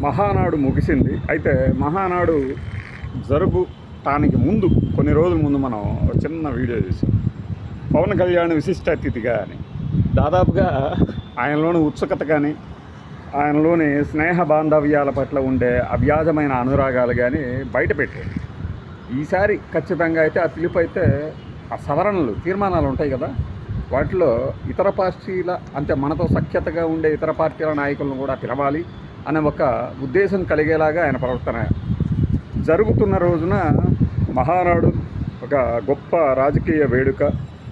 మహానాడు ముగిసింది. అయితే మహానాడు జరుగుతానికి ముందు కొన్ని రోజుల ముందు మనం ఒక చిన్న వీడియో చేసాం. పవన్ కళ్యాణ్ విశిష్ట అతిథిగా అని. దాదాపుగా ఆయనలోని ఉత్సుకత కానీ ఆయనలోని స్నేహ బాంధవ్యాల పట్ల ఉండే అవ్యాజమైన అనురాగాలు కానీ బయటపెట్టాయి ఈసారి ఖచ్చితంగా అయితే ఆ పిలుపు అయితే ఆ సవరణలు తీర్మానాలు ఉంటాయి కదా? వాటిలో ఇతర పార్టీల అంటే మనతో సఖ్యతగా ఉండే ఇతర పార్టీల నాయకులను కూడా పిలవాలి. అనే ఒక ఉద్దేశం కలిగేలాగా ఆయన ప్రవర్తన. జరుగుతున్న రోజున మహానాడు ఒక గొప్ప రాజకీయ వేడుక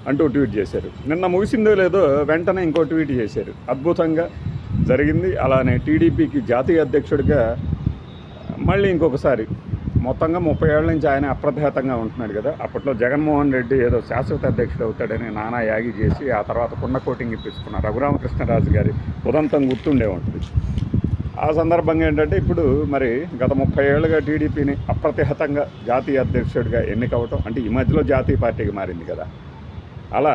అంటూ ట్వీట్ చేశారు. నిన్న ముగిసిందో లేదో వెంటనే ఇంకో ట్వీట్ చేశారు. అద్భుతంగా జరిగింది. అలానే టీడీపీకి జాతీయ అధ్యక్షుడిగా మళ్ళీ ఇంకొకసారి మొత్తంగా ముప్పై ఏళ్ళ నుంచి ఆయన అప్రతిహతంగా ఉంటున్నాడు కదా. అప్పట్లో జగన్మోహన్ రెడ్డి ఏదో శాశ్వత అధ్యక్షుడు అవుతాడని నానా యాగి చేసి ఆ తర్వాత కుండ కోటింగ్ ఇప్పించుకున్నారు రఘురామకృష్ణరాజు గారి ఉదంతం గుర్తుండే ఉంటుంది. ఆ సందర్భంగా ఏంటంటే ఇప్పుడు మరి గత ముప్పై ఏళ్ళుగా టీడీపీని అప్రతిహతంగా జాతీయ అధ్యక్షుడిగా ఎన్నికవటం అంటే ఈ మధ్యలో జాతీయ పార్టీకి మారింది కదా. అలా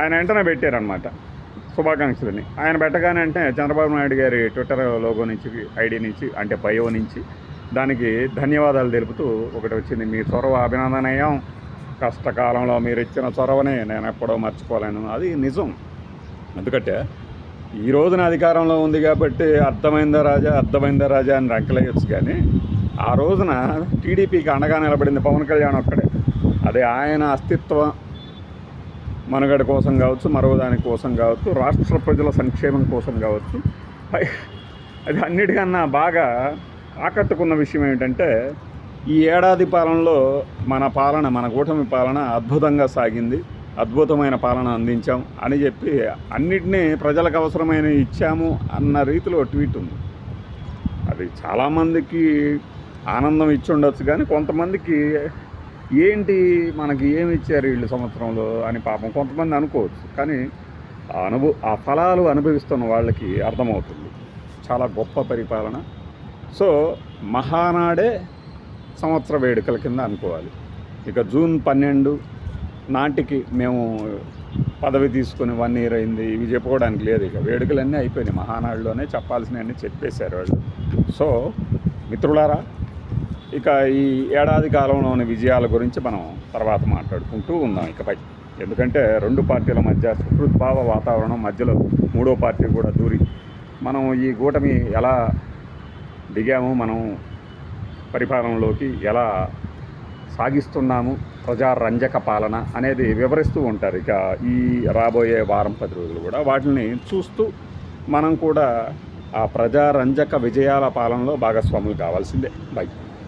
ఆయన వెంటనే పెట్టారనమాట శుభాకాంక్షలని. ఆయన పెట్టగానే అంటే చంద్రబాబు నాయుడు గారి ట్విట్టర్ లోగో నుంచి ఐడి నుంచి అంటే బయో నుంచి దానికి ధన్యవాదాలు తెలుపుతూ ఒకటి వచ్చింది మీ చొరవ అభినందనీయం. కష్టకాలంలో మీరు ఇచ్చిన చొరవనే నేను ఎప్పుడో మర్చిపోలేను. అది నిజం. ఎందుకంటే ఈ రోజున అధికారంలో ఉంది కాబట్టి అర్థమైందా రాజా? అర్థమైందా రాజా అని రంకలేయచ్చు కానీ ఆ రోజున టీడీపీకి అండగా నిలబడింది పవన్ కళ్యాణ్ ఒక్కడే. అదే ఆయన అస్తిత్వం మనుగడ కోసం కావచ్చు మరో దాని కోసం కావచ్చు రాష్ట్ర ప్రజల సంక్షేమం కోసం కావచ్చు. అది అన్నిటికన్నా బాగా ఆకట్టుకున్న విషయం ఏంటంటే ఈ ఏడాది పాలనలో మన పాలన మన కూటమి పాలన అద్భుతంగా సాగింది. అద్భుతమైన పాలన అందించాం అని చెప్పి అన్నిటినీ ప్రజలకు అవసరమైన ఇచ్చాము అన్న రీతిలో ట్వీట్ ఉంది. అది చాలామందికి ఆనందం ఇచ్చి ఉండొచ్చు కానీ కొంతమందికి ఏంటి మనకి ఏమి ఇచ్చారు వీళ్ళు సంవత్సరంలో అని పాపం కొంతమంది అనుకోవచ్చు. కానీ ఆ అనుభవ ఆ ఫలాలు అనుభవిస్తున్న వాళ్ళకి అర్థమవుతుంది. చాలా గొప్ప పరిపాలన. సో మహానాడే సంవత్సర వేడుకల కింద అనుకోవాలి. ఇక జూన్ పన్నెండు నాటికి మేము పదవి తీసుకుని వన్ ఇయర్ అయింది ఇవి చెప్పుకోవడానికి లేదు ఇక. వేడుకలన్నీ అయిపోయినాయి. మహానాడులోనే చెప్పాల్సినవన్నీ చెప్పేశారు వాళ్ళు. సో మిత్రులారా ఇక ఈ ఏడాది కాలంలోని విజయాల గురించి మనం తర్వాత మాట్లాడుకుంటూ ఉందాం ఇకపై. ఎందుకంటే రెండు పార్టీల మధ్య సుహృద్భావ వాతావరణం మధ్యలో మూడో పార్టీ కూడా దూరి మనం ఈ కూటమి ఎలా దిగాము మనం పరిపాలనలోకి ఎలా సాగిస్తున్నాము ప్రజారంజక పాలన అనేది వివరిస్తూ ఉంటారు. ఇక ఈ రాబోయే వారం పది రోజులు కూడా వాటిని చూస్తూ మనం కూడా ఆ ప్రజారంజక విజయాల పాలనలో భాగస్వాములు కావాల్సిందే. బై